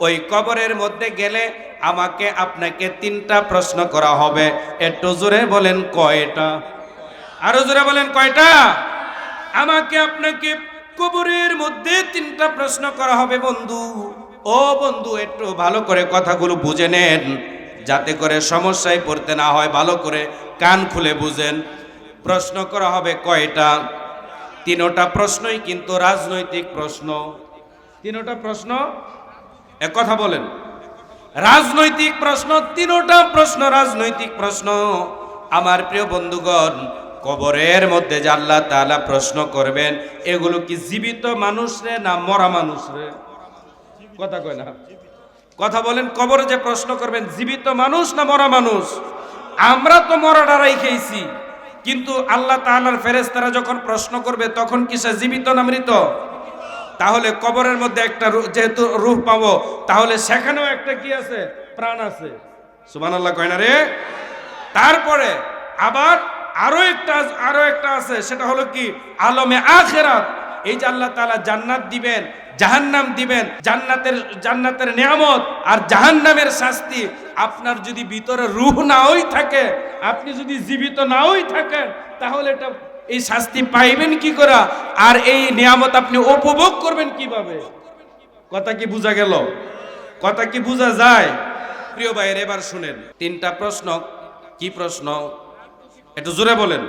ওই কবরের মধ্যে গেলে আমাকে আপনাকে তিনটা প্রশ্ন করা হবে। একটু জোরে বলেন কয়টা? আরও জোরে বলেন কয়টা? আমাকে আপনাকে কবরের মধ্যে তিনটা প্রশ্ন করা হবে বন্ধু। ও বন্ধু, একটু ভালো করে কথাগুলো বুঝে নেন। যাতে করে সমস্যায় পড়তে না হয়, ভালো করে কান খুলে বুঝেন। প্রশ্ন করা হবে কয়টা? তিনোটা প্রশ্নই কিন্তু রাজনৈতিক প্রশ্ন। তিনোটা প্রশ্ন এক কথা বলেন। রাজনৈতিক প্রশ্ন, তিনোটা প্রশ্ন রাজনৈতিক প্রশ্ন। আমার প্রিয় বন্ধুগণ, কবরের মধ্যে যে আল্লাহ তাআলা প্রশ্ন করবেন, এগুলো কি জীবিত মানুষ রে না মরা মানুষ রে? কথা কয় না। কথা বলেন, কবরে যে প্রশ্ন করবেন, জীবিত মানুষ না মরা মানুষ? আমরা তো মরাটা খেয়েছি। কিন্তু আল্লাহ তাআলার ফেরেশতারা যখন প্রশ্ন করবে, তখন কি সে জীবিত না মৃত? তাহলে কবরের মধ্যে একটা যেহেতু রূহ পাবো, তাহলে সেখানেও একটা কি আছে? প্রাণ আছে। সুমান আল্লাহ কয় না রে? তারপরে আবার আরও একটা আরও একটা আছে, সেটা হলো কি? আলমে আখেরাত। এই যে আল্লাহ তাআলা জান্নাত দিবেন, জাহান্নাম দিবেন, জান্নাতের জান্নাতের নিয়ামত আর জাহান্নামের শাস্তি, আপনার যদি ভিতরে রূহ নাওই থাকে, আপনি যদি জীবিত না নাওই থাকেন, তাহলে এটা এই শাস্তি পাইবেন কি করে? আর এই নিয়ামত আপনি উপভোগ করবেন কীভাবে? কথা কি বোঝা গেল? কথা কি বোঝা যায়? প্রিয় ভাইয়ের, এবার শুনেন। তিনটা প্রশ্ন। কি প্রশ্ন? একটু জোরে বলেন।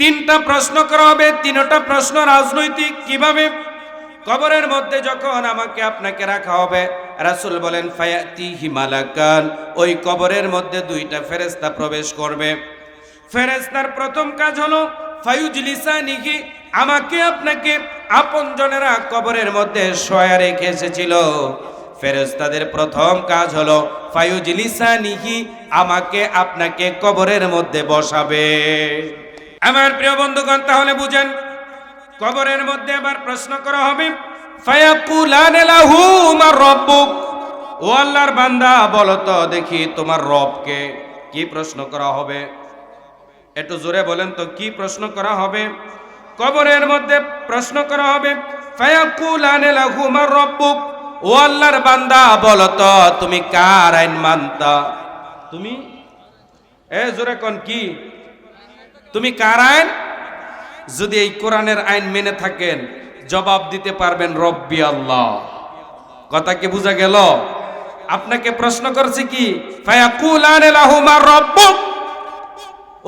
তিনটা প্রশ্ন করা হবে, তিনটা প্রশ্ন রাজনৈতিক। কীভাবে? কবরের মধ্যে যখন আমাকে আপনাকে রাখা হবে, রাসূল বলেন ফায়াতি হিমালাকান ওই কবরের মধ্যে দুইটা ফেরেশতা প্রবেশ করবে। ফেরেশতার প্রথম কাজ হলো ফায়ুজলিসানিহি আমাকে আপনাকে আপনজনেরা কবরের মধ্যে শোয়া রেখে এসেছিল। ফেরেশতাদের প্রথম কাজ হলো, ফায়ুজলিসানিহি আমাকে আপনাকে কবরের মধ্যে বসাবে। আমার প্রিয় বন্ধুগণ, তাহলে বুঝেন, কবরের মধ্যে আবার প্রশ্ন করা হবে, ফায়াকুলানে লাহু মার রব্বুক? ও আল্লাহর বান্দা, বলো তো দেখি তোমার রবকে কি প্রশ্ন করা হবে? একটু জোরে বলেন তো, কি প্রশ্ন করা হবে? কবরের মধ্যে প্রশ্ন করা হবে ও আল্লাহর বান্দা বলো তো, তুমি কার আইন মানতা? তুমি? এ, জোরে কোন কি? তুমি কার আইন? যদি এই কোরআনের আইন মেনে থাকেন, জবাব দিতে পারবেন, রব্বি আল্লাহ। কথা কি বোঝা গেল? আপনাকে প্রশ্ন করছে কি? ফায়াকুলানে লাহু মার রব্বুক?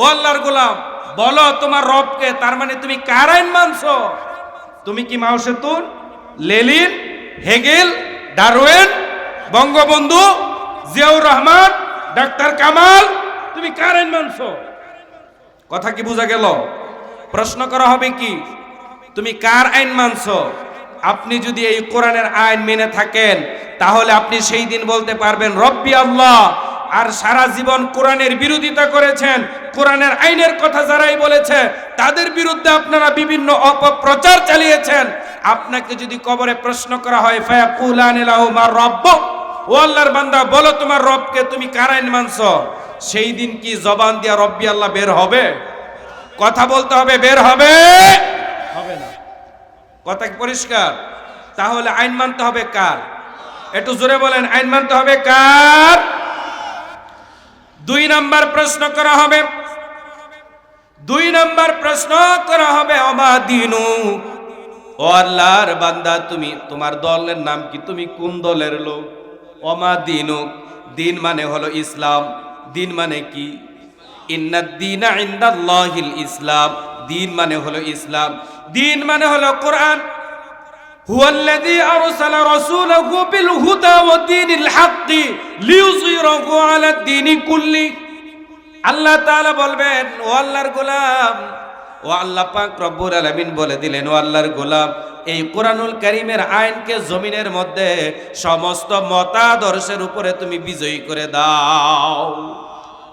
ও আল্লাহর গোলাম, বলো তোমার রবকে, তার মানে তুমি কার আইন মানছো? তুমি কি Mao Tsetung Lenin, Hegel Darwin Bangabandhu, Ziaur Rahman, doctor Kamal, তুমি কার আইন মানছো? কথা কি বোঝা গেল? প্রশ্ন করা হবে কি? তুমি কার আইন মানছো? আপনি যদি এই কোরআনের আইন মেনে থাকেন, তাহলে আপনি সেই দিন বলতে পারবেন, রব্বি আল্লাহ আর সারা জীবন কোরআনের বিরোধিতা করেছেন কোরআনের আইনের কথা যারাই বলেছে তাদের বিরুদ্ধে আপনারা বিভিন্ন অপপ্রচার চালিয়েছেন। আপনাকে যদি কবরে প্রশ্ন করা হয় ফায়াকুলানিলাহু মার রব্ব? ও আল্লাহর বান্দা বলো তোমার রবকে তুমি কার আইন মানছো? সেই দিন কি জবান দিয়া রব্বি আল্লাহ বের হবে? কথা বলতে হবে বের হবে? হবে না। কথা কি পরিষ্কার? তাহলে আইন মানতে হবে কার? একটু জোরে বলেন আইন মানতে হবে কার? দুই নাম্বার প্রশ্ন করা হবে। দুই নাম্বার প্রশ্ন করা হবে, অমা দিনু? ও আল্লাহর বান্দা, তুমি, তোমার দলের নাম কি, তুমি কোন দলের লোক? অমা দিনু। দিন মানে হলো ইসলাম। দিন মানে কি? ইন্দাল্লাহিল ইসলাম। দিন মানে হলো ইসলাম। দিন মানে হলো কোরআন। هو الذي أرسل رسوله بالهدى ودين الحق ليظهره على الدين كله আল্লাহ তাআলা বলবেন ও আল্লাহর গোলাম ও আল্লাহ পাক রব্বুল আলামিন বলে দিলেন ও আল্লাহর গোলাম এই কোরআনুল কারীমের আইনকে জমিনের মধ্যে সমস্ত মতাদর্শের উপরে তুমি বিজয়ী করে দাও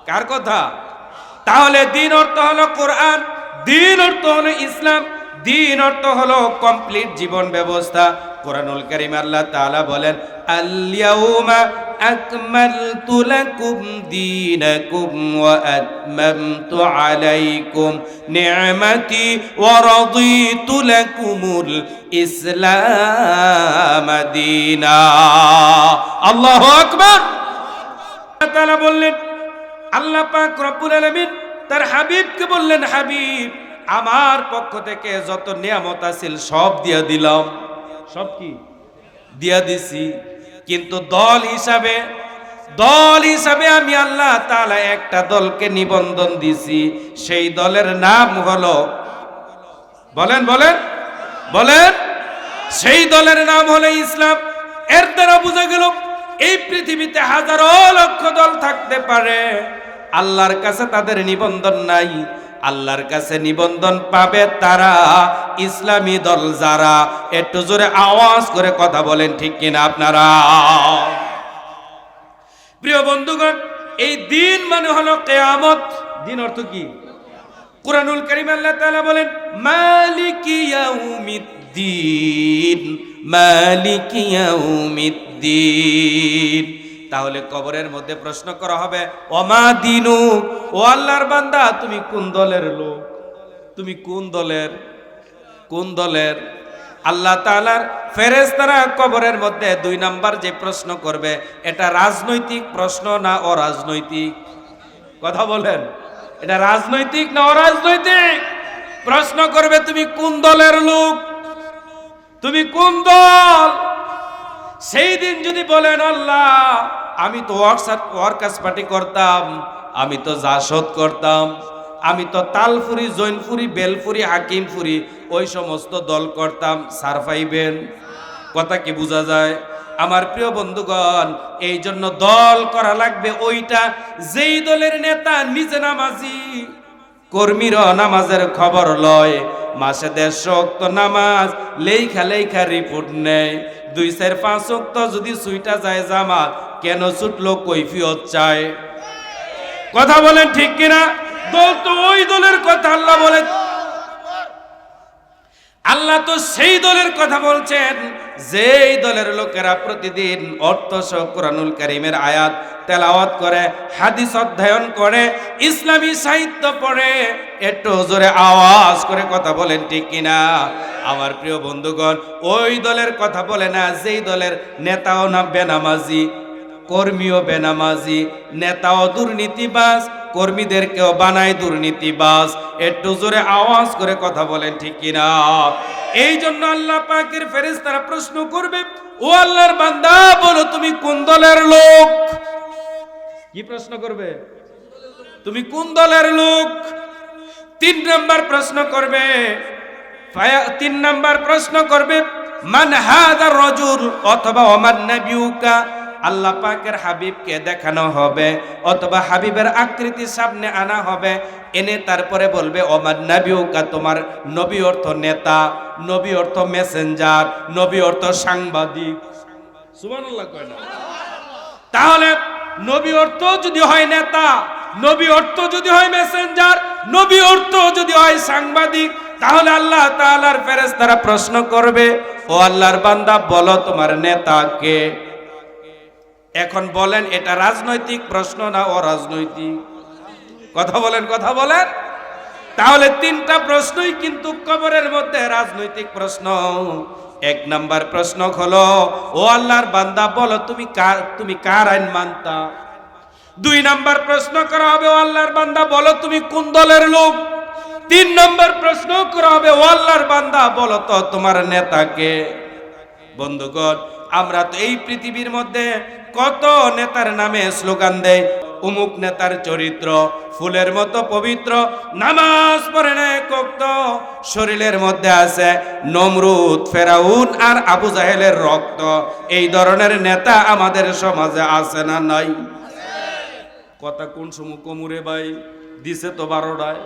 কার কথা তাহলে দিন অর্থ হলো কোরআন দিন অর্থ হলো ইসলাম দিন অর্থ হলো কমপ্লিট জীবন ব্যবস্থা। কোরআনুল করিম আল্লাহ তাআলা বলেন আল্লিয়াউমা আকমালতু লাকুম দীনাকুম ওয়া আতমামতু আলাইকুম নি'মাতি ওয়া রাদিতু লাকুমুল ইসলাম দীনা। আল্লাহু আকবার। তাআলা বললেন, আল্লাহ পাক রব্বুল আলামিন তার হাবিবকে বললেন, হাবিব আমার পক্ষ থেকে যত নিয়ামত আছিল সব দিয়া দিলাম। সব কি? দিয়া দিছি। কিন্তু দল হিসাবে দল হিসাবে আমি আল্লাহ তাআলা একটা দলকে নিবন্ধন দিছি। সেই দলের নাম হলো বলেন বলেন বলেন সেই দলের নাম হলো ইসলাম। এর দ্বারা বোঝা গেল এই পৃথিবীতে হাজারো লক্ষ দল থাকতে পারে। আল্লাহর কাছে তাদের নিবন্ধন নাই। আল্লাহর কাছে নিবন্ধন পাবে তারা ইসলামী দল যারা। একটু জোরে আওয়াজ করে কথা বলেন, ঠিক কিনা আপনারা? প্রিয় বন্ধুগণ, এই দিন মানে হলো কেয়ামত। দিন অর্থ কি? কুরআনুল কারীম আল্লাহ তাআলা বলেন, মালিকি ইয়াউমিদ্দিন মালিকি ইয়াউমিদ্দিন। তাহলে কবরের মধ্যে প্রশ্ন করা হবে অমা দিনু? ও আল্লাহর বান্দা, তুমি কোন দলের লোক? তুমি কোন দলের? কোন দলের? আল্লাহ তাআলার ফেরেশতারা কবরের মধ্যে দুই নাম্বার যে প্রশ্ন করবে, এটা রাজনৈতিক প্রশ্ন না অরাজনৈতিক? কথা বলেন। এটা রাজনৈতিক না অরাজনৈতিক? প্রশ্ন করবে, তুমি কোন দলের লোক? তুমি কোন দল? সেই দিন যদি বলেন, আল্লাহ, আমি তো ওয়ার্কার্স পার্টি করতাম, আমি তো জাসদ করতাম, আমি তো তালফুরি জৈনফুরি বেলফুরি হাকিমফুরি ওই সমস্ত দল করতাম সারফাইবেন কথা কি বোঝা যায়? আমার প্রিয় বন্ধুগণ এই জন্য দল করা লাগবে, ওইটা যেই দলের নেতা, নিজে নামাজি। কর্মীর নামাজের খবর লয়। মাসে দেড়শো অক্ত নামাজ লেখা লেখা রিপোর্ট নেয়। দুই চার পাঁচ অক্ত যদি সুইটা যায় জামাত, কেন ছুটলো কৈফিয়ত চায়? কথা বলেন ঠিক কিনা? দল তো ওই দলের কথা আল্লাহ বলে আল্লাহ তো সেই দলের কথা বলছেন, যেই দলের লোকেরা প্রতিদিন অর্থ কোরআনুল করিমের আয়াত তেলাওয়াত করে, হাদিস অধ্যয়ন করে, ইসলামী সাহিত্য পড়ে, একটু জোরে আওয়াজ করে কথা বলেন ঠিক কিনা? আমার প্রিয় বন্ধুগণ, ওই দলের কথা বলে না, যেই দলের নেতাও না বেনামাজি, কর্মীও বেনামাজি, নেতাও দুর্নীতিবাজ কর্মীদেরকেও বানায় দুর্নীতিবাজ। একটু জোরে আওয়াজ করে কথা বলেন, ঠিক কিনা? এই জন্য আল্লাহ পাকের ফেরেশতারা প্রশ্ন করবে, ও আল্লাহর বান্দা, বলো তুমি কোন দলের লোক? কি প্রশ্ন করবে? তুমি কোন দলের লোক? তিন নাম্বার প্রশ্ন করবে তিন নাম্বার প্রশ্ন করবে, মান হাদার রজুল অথবা ওমান নাবিউকা? আল্লাহ পাকের হাবিবকে দেখানো হবে অথবা হাবিবের আকৃতি সামনে আনা হবে। এনে তারপরে বলবে, ওমান নাবিউকা, তোমার নবী অর্থ নেতা, নবী অর্থ মেসেঞ্জার নবী অর্থ সাংবাদিক। তাহলে নবী অর্থ যদি হয় নেতা, নবী অর্থ যদি হয় মেসেঞ্জার নবী অর্থ যদি হয় সাংবাদিক, তাহলে আল্লাহ তাআলার ফেরেশতারা প্রশ্ন করবে, ও আল্লাহর বান্দা, বলো তোমার নেতা কে? এখন বলেন, এটা রাজনৈতিক প্রশ্ন না অরাজনৈতিক? কথা বলেন কথা বলেন। তাহলে তিনটা প্রশ্নই কিন্তু কবরের মধ্যে রাজনৈতিক প্রশ্ন। এক নাম্বার প্রশ্ন হলো, ও আল্লাহর বান্দা, বলো তুমি কার তুমি কার আইন মানতা? দুই নাম্বার প্রশ্ন করা হবে, ও আল্লাহর বান্দা, বলো তুমি কোন দলের লোক? তিন নম্বর প্রশ্ন করা হবে, ও আল্লাহর বান্দা, বলো তো তোমার নেতাকে বন্ধুগণ, আমরা তো এই পৃথিবীর মধ্যে কত নেতার নামে স্লোগান দেয়? অমুক নেতার চরিত্র, ফুলের মতো পবিত্র, নামাজ পড়ে না কক্ত শরীরের মধ্যে আছে নমরুদ, ফেরাউন আর আবু জাহেলের রক্ত। এই ধরনের নেতা আমাদের সমাজে আছে না নাই? কথা কোন সময় কমুরে ভাই? দিছে তো বারোটায়।